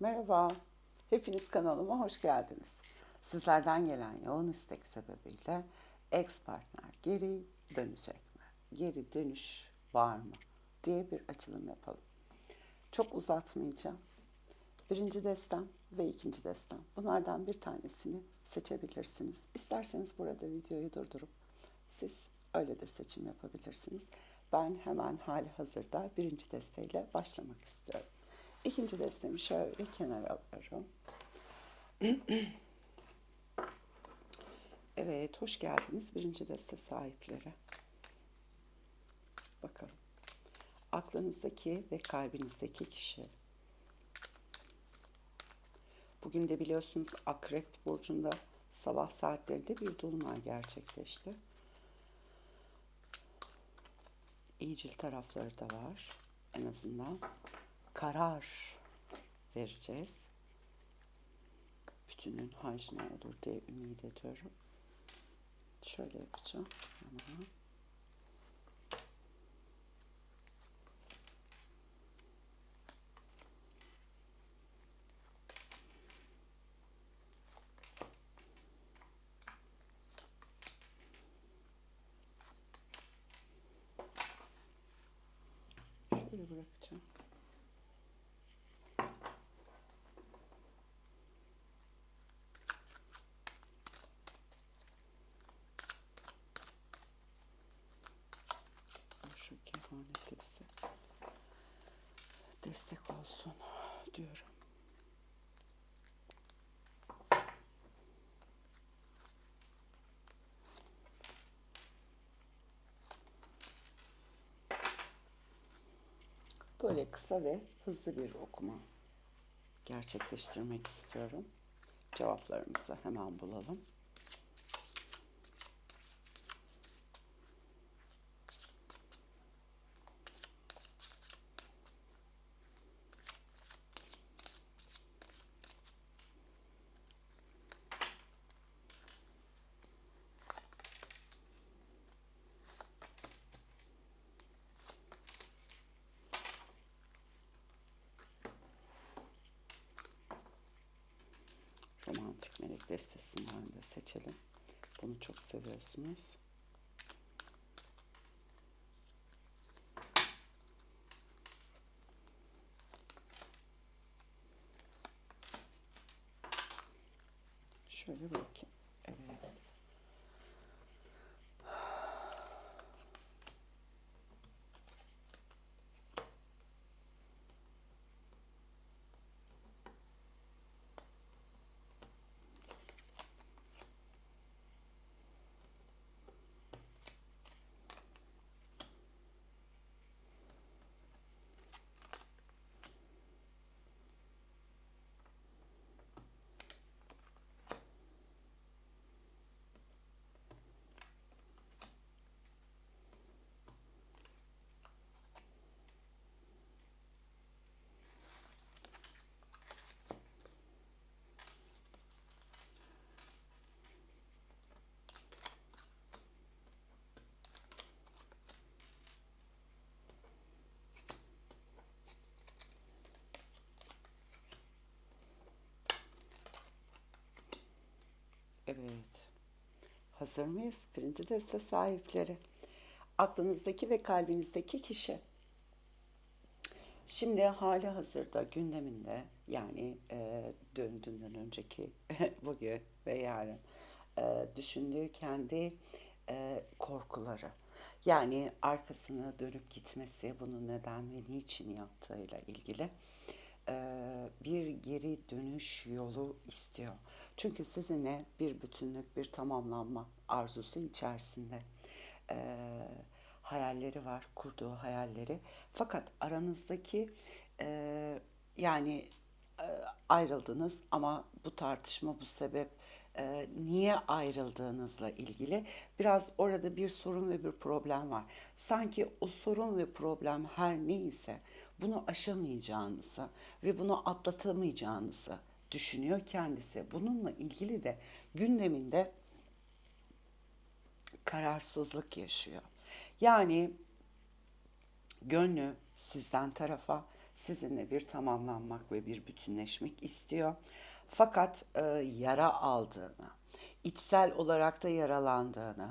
Merhaba, hepiniz kanalıma hoş geldiniz. Sizlerden gelen yoğun istek sebebiyle ex partner geri dönecek mi? Geri dönüş var mı? diye bir açılım yapalım. Çok uzatmayacağım. Birinci destem ve ikinci destem. Bunlardan bir tanesini seçebilirsiniz. İsterseniz burada videoyu durdurup siz öyle de seçim yapabilirsiniz. Ben hemen hali hazırda birinci desteğiyle başlamak istiyorum. İkinci destemi şöyle kenara alıyorum. evet, hoş geldiniz birinci deste sahipleri. Bakalım. Aklınızdaki ve kalbinizdeki kişi. Bugün de biliyorsunuz Akrep Burcu'nda sabah saatlerinde bir dolunay gerçekleşti. İyicil tarafları da var. En azından karar vereceğiz. Bütünün hacına olur diye ümit ediyorum. Şöyle yapacağım. Tamam. Şöyle bırakacağım. Şu kehaneti bize destek olsun diyorum. Böyle kısa ve hızlı bir okuma gerçekleştirmek istiyorum. Cevaplarımızı hemen bulalım. Romantik Melek destesinden de seçelim. Bunu çok seviyorsunuz. Şöyle bakayım. Evet. Evet. Hazır mıyız? Birinci deste sahipleri. Aklınızdaki ve kalbinizdeki kişi. Şimdi hali hazırda gündeminde yani e, döndüğünden önceki bugün ve yarın e, düşündüğü kendi e, korkuları. Yani arkasına dönüp gitmesi, bunu neden ve niçin yaptığıyla ilgili e, bir geri dönüş yolu istiyor. Çünkü sizinle bir bütünlük, bir tamamlanma arzusu içerisinde. E, hayalleri var, kurduğu hayalleri. Fakat aranızdaki e, yani ayrıldınız ama bu tartışma, bu sebep e, niye ayrıldığınızla ilgili biraz orada bir sorun ve bir problem var. Sanki o sorun ve problem her neyse bunu aşamayacağınızı ve bunu atlatamayacağınızı düşünüyor kendisi. Bununla ilgili de gündeminde kararsızlık yaşıyor. Yani gönlü sizden tarafa, sizinle bir tamamlanmak ve bir bütünleşmek istiyor. Fakat e, yara aldığını, içsel olarak da yaralandığını,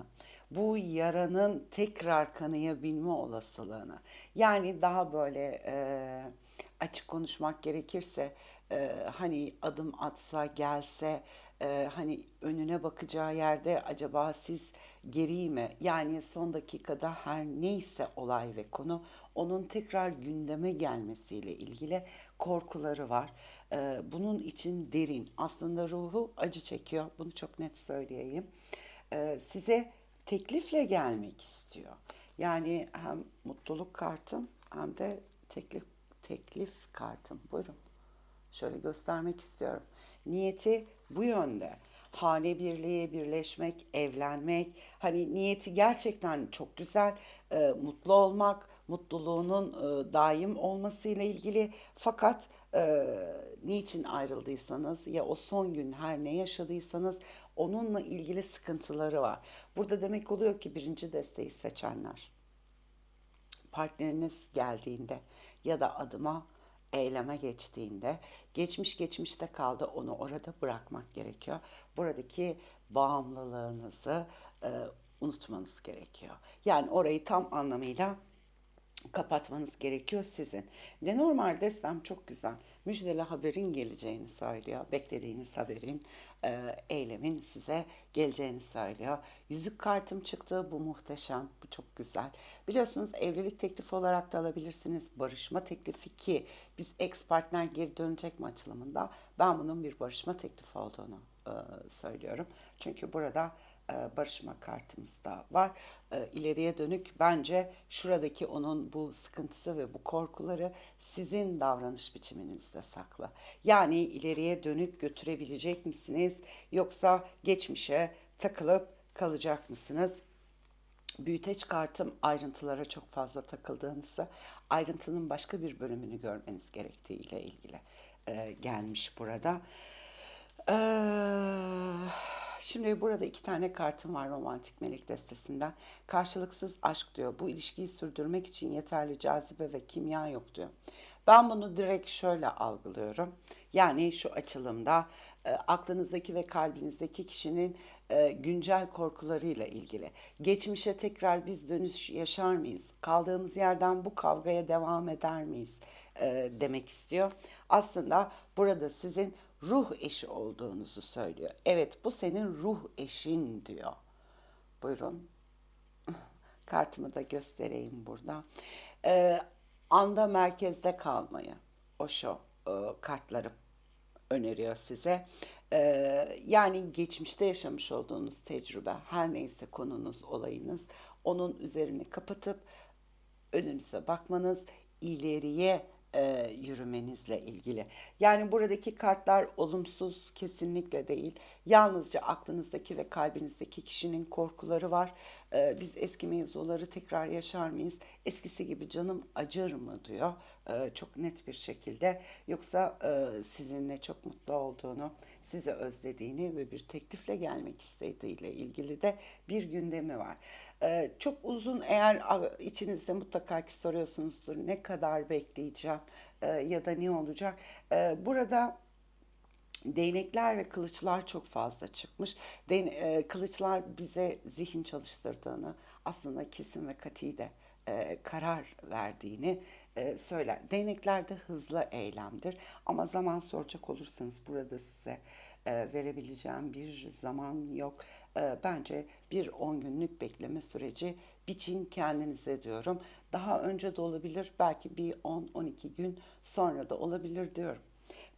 bu yaranın tekrar kanayabilme olasılığını, yani daha böyle e, açık konuşmak gerekirse, e, hani adım atsa, gelse, e, hani önüne bakacağı yerde acaba siz geri mi? Yani son dakikada her neyse olay ve konu onun tekrar gündeme gelmesiyle ilgili korkuları var. E, bunun için derin, aslında ruhu acı çekiyor. Bunu çok net söyleyeyim. E, size teklifle gelmek istiyor. Yani hem mutluluk kartım hem de teklif teklif kartım. Buyurun. Şöyle göstermek istiyorum. Niyeti bu yönde. Hane birliği, birleşmek, evlenmek. Hani niyeti gerçekten çok güzel. Ee, mutlu olmak, mutluluğunun e, daim olmasıyla ilgili. Fakat e, niçin ayrıldıysanız ya o son gün her ne yaşadıysanız onunla ilgili sıkıntıları var. Burada demek oluyor ki birinci desteği seçenler partneriniz geldiğinde ya da adıma eyleme geçtiğinde geçmiş geçmişte kaldı onu orada bırakmak gerekiyor. Buradaki bağımlılığınızı e, unutmanız gerekiyor. Yani orayı tam anlamıyla kapatmanız gerekiyor sizin. Lenormand destem çok güzel. Müjdeli haberin geleceğini söylüyor. Beklediğiniz haberin, e, eylemin size geleceğini söylüyor. Yüzük kartım çıktı. Bu muhteşem. Bu çok güzel. Biliyorsunuz evlilik teklifi olarak da alabilirsiniz. Barışma teklifi ki biz ex partner geri dönecek mi açılımında ben bunun bir barışma teklifi olduğunu e, söylüyorum. Çünkü burada barışma kartımız da var. E, ileriye dönük bence şuradaki onun bu sıkıntısı ve bu korkuları sizin davranış biçiminizde saklı. Yani ileriye dönük götürebilecek misiniz yoksa geçmişe takılıp kalacak mısınız? büyüteç kartım ayrıntılara çok fazla takıldığınızı, ayrıntının başka bir bölümünü görmeniz gerektiği ile ilgili e, gelmiş burada. Ee, şimdi burada iki tane kartım var romantik melek destesinden. Karşılıksız aşk diyor. Bu ilişkiyi sürdürmek için yeterli cazibe ve kimya yok diyor. Ben bunu direkt şöyle algılıyorum. Yani şu açılımda e, aklınızdaki ve kalbinizdeki kişinin e, güncel korkularıyla ilgili. Geçmişe tekrar biz dönüş yaşar mıyız? Kaldığımız yerden bu kavgaya devam eder miyiz? E, demek istiyor. Aslında burada sizin ruh eşi olduğunuzu söylüyor. Evet bu senin ruh eşin diyor. Buyurun. Kartımı da göstereyim burada. Ee, anda merkezde kalmayı. O şu e, kartlarım öneriyor size. Ee, yani geçmişte yaşamış olduğunuz tecrübe, her neyse konunuz, olayınız, onun üzerini kapatıp önünüze bakmanız, ileriye e, yürümenizle ilgili. Yani buradaki kartlar olumsuz kesinlikle değil. Yalnızca aklınızdaki ve kalbinizdeki kişinin korkuları var. E, biz eski mevzuları tekrar yaşar mıyız? Eskisi gibi canım acır mı diyor. E, çok net bir şekilde. Yoksa e, sizinle çok mutlu olduğunu, sizi özlediğini ve bir teklifle gelmek istediğiyle ilgili de bir gündemi var. Ee, çok uzun eğer içinizde mutlaka ki soruyorsunuzdur ne kadar bekleyeceğim e, ya da ne olacak. E, burada değnekler ve kılıçlar çok fazla çıkmış. E, kılıçlar bize zihin çalıştırdığını aslında kesin ve kati de e, karar verdiğini söyler. Değnekler de hızlı eylemdir ama zaman soracak olursanız burada size verebileceğim bir zaman yok. E, bence bir 10 günlük bekleme süreci biçin kendinize diyorum. Daha önce de olabilir belki bir 10-12 gün sonra da olabilir diyorum.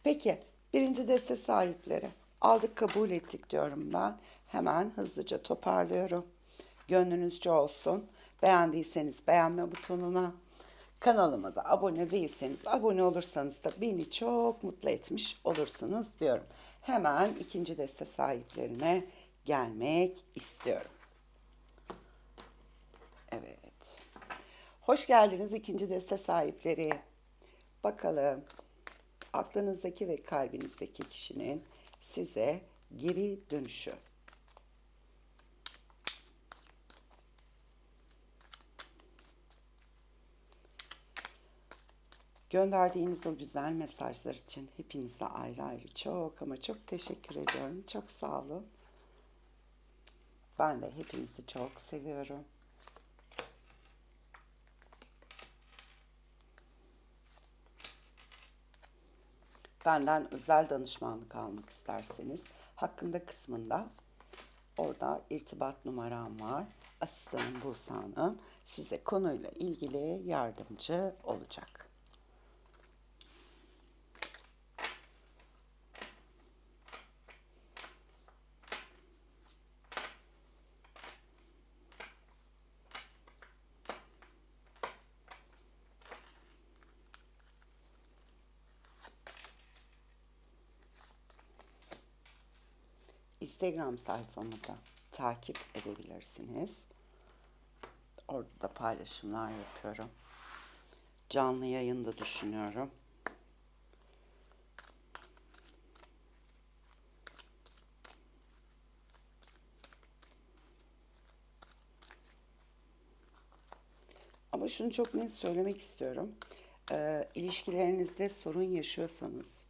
Peki birinci deste sahipleri aldık kabul ettik diyorum ben. Hemen hızlıca toparlıyorum. Gönlünüzce olsun. Beğendiyseniz beğenme butonuna kanalıma da abone değilseniz abone olursanız da beni çok mutlu etmiş olursunuz diyorum hemen ikinci deste sahiplerine gelmek istiyorum. Evet. Hoş geldiniz ikinci deste sahipleri. Bakalım aklınızdaki ve kalbinizdeki kişinin size geri dönüşü. Gönderdiğiniz o güzel mesajlar için hepinize ayrı ayrı çok ama çok teşekkür ediyorum. Çok sağ olun. Ben de hepinizi çok seviyorum. Benden özel danışmanlık almak isterseniz hakkında kısmında orada irtibat numaram var. Asistanım Buse Hanım size konuyla ilgili yardımcı olacak. Instagram sayfamı da takip edebilirsiniz. Orada da paylaşımlar yapıyorum. Canlı yayında düşünüyorum. Ama şunu çok net söylemek istiyorum. Ee, ilişkilerinizde sorun yaşıyorsanız,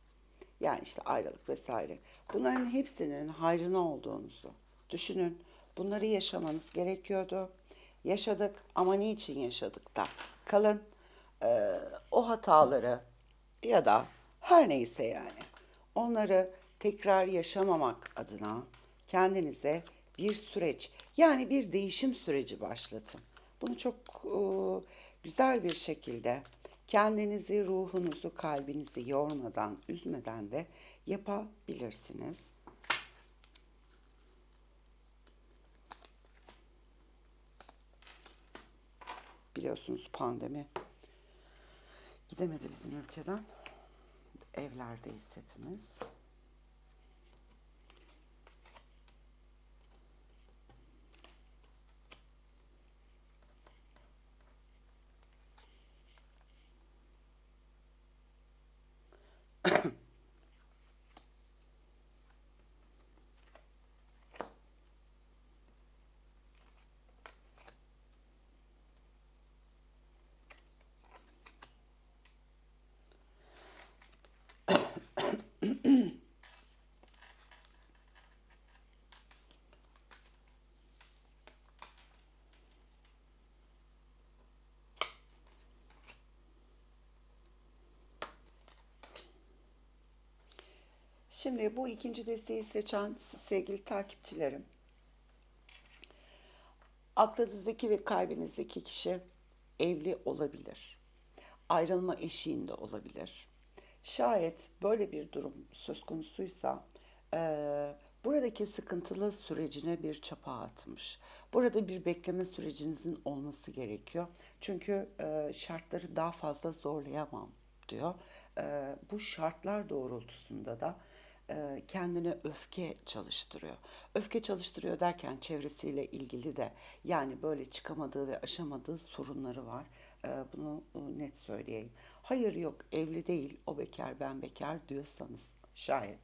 yani işte ayrılık vesaire. Bunların hepsinin hayrına olduğunuzu düşünün. Bunları yaşamanız gerekiyordu. Yaşadık ama niçin yaşadık da kalın. Ee, o hataları ya da her neyse yani onları tekrar yaşamamak adına kendinize bir süreç yani bir değişim süreci başlatın. Bunu çok e, güzel bir şekilde kendinizi, ruhunuzu, kalbinizi yormadan, üzmeden de yapabilirsiniz. Biliyorsunuz pandemi gidemedi bizim ülkeden. Evlerdeyiz hepimiz. Şimdi bu ikinci desteği seçen sevgili takipçilerim. Aklınızdaki ve kalbinizdeki kişi evli olabilir. Ayrılma eşiğinde olabilir. Şayet böyle bir durum söz konusuysa e, buradaki sıkıntılı sürecine bir çapa atmış. Burada bir bekleme sürecinizin olması gerekiyor. Çünkü e, şartları daha fazla zorlayamam diyor. E, bu şartlar doğrultusunda da kendine öfke çalıştırıyor. Öfke çalıştırıyor derken çevresiyle ilgili de yani böyle çıkamadığı ve aşamadığı sorunları var. E, bunu net söyleyeyim. Hayır yok evli değil o bekar ben bekar diyorsanız şayet.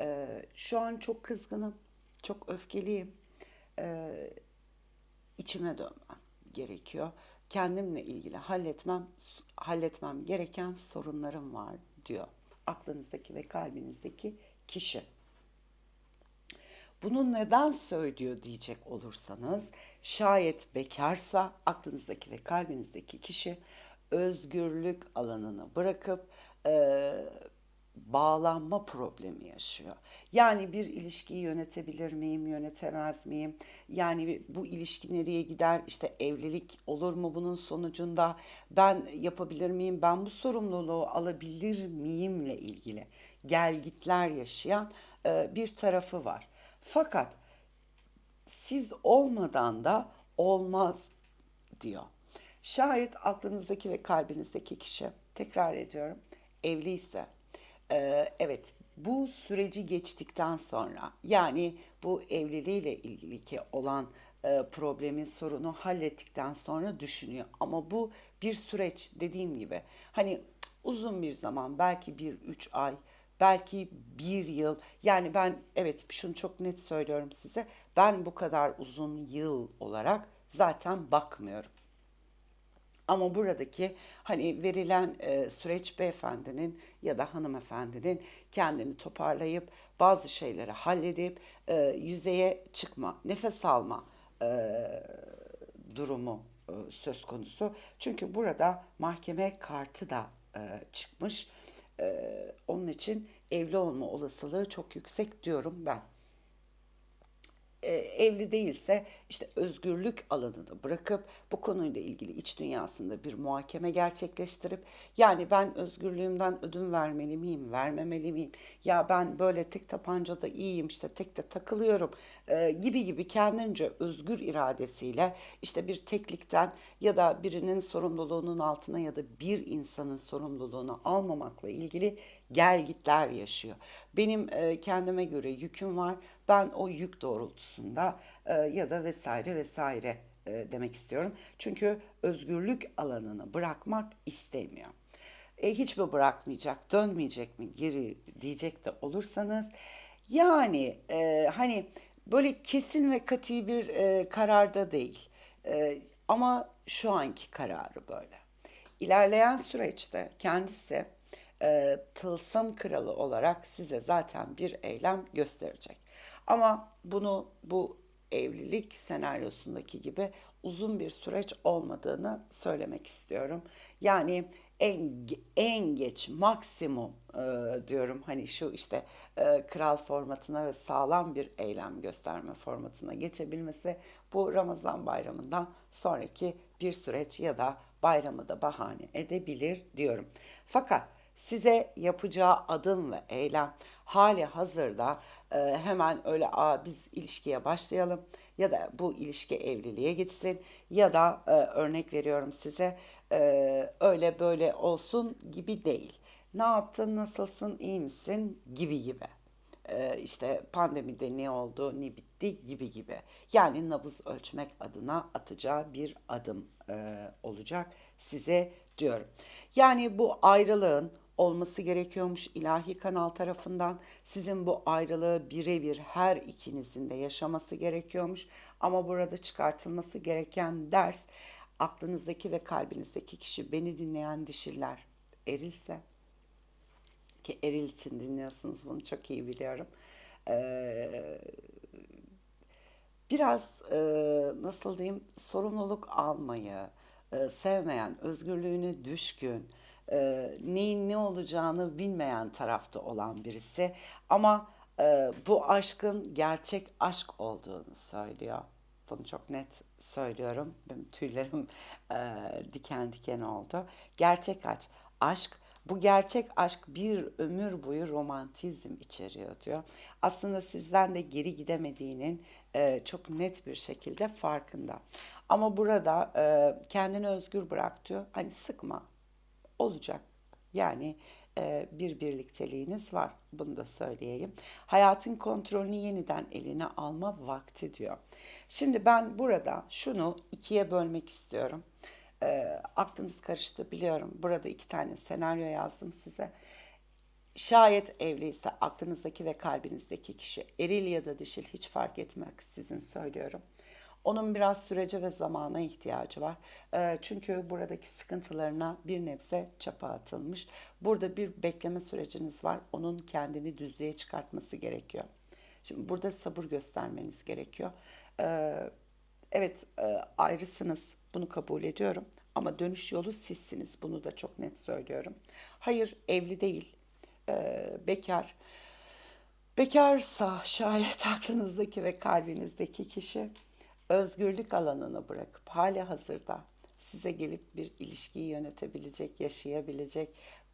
E, şu an çok kızgınım, çok öfkeliyim. içime dönmem gerekiyor. Kendimle ilgili halletmem halletmem gereken sorunlarım var diyor aklınızdaki ve kalbinizdeki kişi. Bunu neden söylüyor diyecek olursanız, şayet bekarsa aklınızdaki ve kalbinizdeki kişi özgürlük alanını bırakıp e, bağlanma problemi yaşıyor. Yani bir ilişkiyi yönetebilir miyim, yönetemez miyim? Yani bu ilişki nereye gider? İşte evlilik olur mu bunun sonucunda? Ben yapabilir miyim? Ben bu sorumluluğu alabilir miyimle ilgili gelgitler yaşayan e, bir tarafı var. Fakat siz olmadan da olmaz diyor. Şayet aklınızdaki ve kalbinizdeki kişi, tekrar ediyorum, evliyse ee, evet bu süreci geçtikten sonra yani bu evliliğiyle ilgili ki olan e, problemin sorunu hallettikten sonra düşünüyor. Ama bu bir süreç dediğim gibi hani uzun bir zaman belki bir üç ay belki bir yıl yani ben evet şunu çok net söylüyorum size ben bu kadar uzun yıl olarak zaten bakmıyorum. Ama buradaki hani verilen e, süreç beyefendinin ya da hanımefendinin kendini toparlayıp bazı şeyleri halledip e, yüzeye çıkma, nefes alma e, durumu e, söz konusu. Çünkü burada mahkeme kartı da e, çıkmış. E, onun için evli olma olasılığı çok yüksek diyorum ben e, evli değilse işte özgürlük alanını bırakıp bu konuyla ilgili iç dünyasında bir muhakeme gerçekleştirip yani ben özgürlüğümden ödün vermeli miyim, vermemeli miyim? Ya ben böyle tek tapancada iyiyim işte tek de takılıyorum e, gibi gibi kendince özgür iradesiyle işte bir teklikten ya da birinin sorumluluğunun altına ya da bir insanın sorumluluğunu almamakla ilgili gelgitler yaşıyor. Benim e, kendime göre yüküm var. Ben o yük doğrultusunda e, ya da vesaire vesaire e, demek istiyorum. Çünkü özgürlük alanını bırakmak istemiyor. E, hiç mi bırakmayacak, dönmeyecek mi geri diyecek de olursanız yani e, hani böyle kesin ve katı bir e, kararda değil. E, ama şu anki kararı böyle. İlerleyen süreçte kendisi e, tılsım kralı olarak size zaten bir eylem gösterecek. Ama bunu bu evlilik senaryosundaki gibi uzun bir süreç olmadığını söylemek istiyorum. Yani en en geç maksimum e, diyorum hani şu işte e, kral formatına ve sağlam bir eylem gösterme formatına geçebilmesi bu Ramazan bayramından sonraki bir süreç ya da bayramı da bahane edebilir diyorum. Fakat size yapacağı adım ve eylem hali hazırda e, hemen öyle Aa, biz ilişkiye başlayalım ya da bu ilişki evliliğe gitsin ya da e, örnek veriyorum size e, öyle böyle olsun gibi değil. Ne yaptın, nasılsın, iyi misin gibi gibi. E, işte pandemide ne oldu, ne bitti gibi gibi. Yani nabız ölçmek adına atacağı bir adım e, olacak size diyorum. Yani bu ayrılığın olması gerekiyormuş ilahi kanal tarafından. Sizin bu ayrılığı birebir her ikinizin de yaşaması gerekiyormuş. Ama burada çıkartılması gereken ders aklınızdaki ve kalbinizdeki kişi beni dinleyen dişiller erilse ki eril için dinliyorsunuz bunu çok iyi biliyorum. Ee, biraz e, nasıl diyeyim sorumluluk almayı e, sevmeyen, özgürlüğüne düşkün, e, neyin ne olacağını bilmeyen tarafta olan birisi ama e, bu aşkın gerçek aşk olduğunu söylüyor. Bunu çok net söylüyorum. Benim tüylerim e, diken diken oldu. Gerçek aşk, aşk bu gerçek aşk bir ömür boyu romantizm içeriyor diyor. Aslında sizden de geri gidemediğinin e, çok net bir şekilde farkında. Ama burada e, kendini özgür bırak diyor. Hani sıkma, olacak. Yani e, bir birlikteliğiniz var. Bunu da söyleyeyim. Hayatın kontrolünü yeniden eline alma vakti diyor. Şimdi ben burada şunu ikiye bölmek istiyorum. E, aklınız karıştı biliyorum. Burada iki tane senaryo yazdım size. Şayet evliyse aklınızdaki ve kalbinizdeki kişi eril ya da dişil hiç fark etmeksizin söylüyorum onun biraz sürece ve zamana ihtiyacı var. Ee, çünkü buradaki sıkıntılarına bir nebze çapa atılmış. Burada bir bekleme süreciniz var. Onun kendini düzlüğe çıkartması gerekiyor. Şimdi burada sabır göstermeniz gerekiyor. Ee, evet e, ayrısınız. Bunu kabul ediyorum. Ama dönüş yolu sizsiniz. Bunu da çok net söylüyorum. Hayır evli değil. Ee, bekar. Bekarsa şayet aklınızdaki ve kalbinizdeki kişi özgürlük alanını bırakıp hali hazırda size gelip bir ilişkiyi yönetebilecek, yaşayabilecek,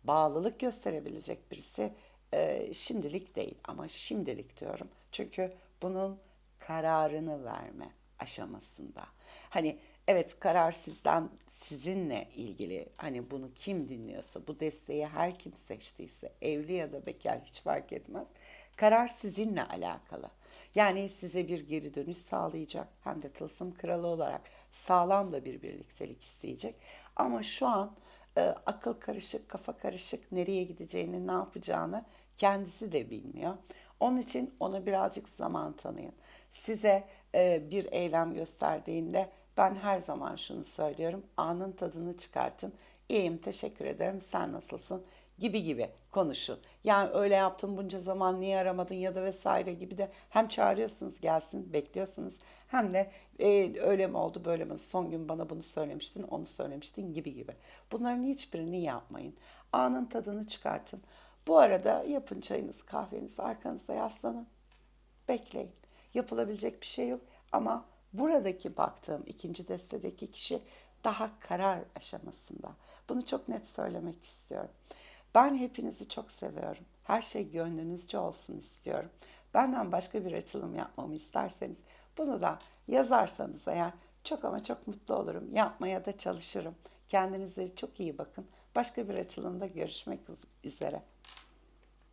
bağlılık gösterebilecek birisi e, şimdilik değil ama şimdilik diyorum. Çünkü bunun kararını verme aşamasında. Hani evet karar sizden sizinle ilgili hani bunu kim dinliyorsa bu desteği her kim seçtiyse evli ya da bekar hiç fark etmez. Karar sizinle alakalı. Yani size bir geri dönüş sağlayacak. Hem de tılsım kralı olarak sağlam da bir birliktelik isteyecek. Ama şu an e, akıl karışık, kafa karışık, nereye gideceğini, ne yapacağını kendisi de bilmiyor. Onun için ona birazcık zaman tanıyın. Size e, bir eylem gösterdiğinde Ben her zaman şunu söylüyorum. Anın tadını çıkartın. İyiyim, teşekkür ederim. Sen nasılsın? Gibi gibi konuşun. Yani öyle yaptım bunca zaman niye aramadın ya da vesaire gibi de hem çağırıyorsunuz gelsin, bekliyorsunuz. Hem de e, öyle mi oldu böyle mi son gün bana bunu söylemiştin, onu söylemiştin gibi gibi. Bunların hiçbirini yapmayın. Anın tadını çıkartın. Bu arada yapın çayınızı, kahvenizi, arkanıza yaslanın. Bekleyin. Yapılabilecek bir şey yok ama buradaki baktığım ikinci destedeki kişi daha karar aşamasında. Bunu çok net söylemek istiyorum. Ben hepinizi çok seviyorum. Her şey gönlünüzce olsun istiyorum. Benden başka bir açılım yapmamı isterseniz bunu da yazarsanız eğer çok ama çok mutlu olurum. Yapmaya da çalışırım. Kendinize çok iyi bakın. Başka bir açılımda görüşmek üzere.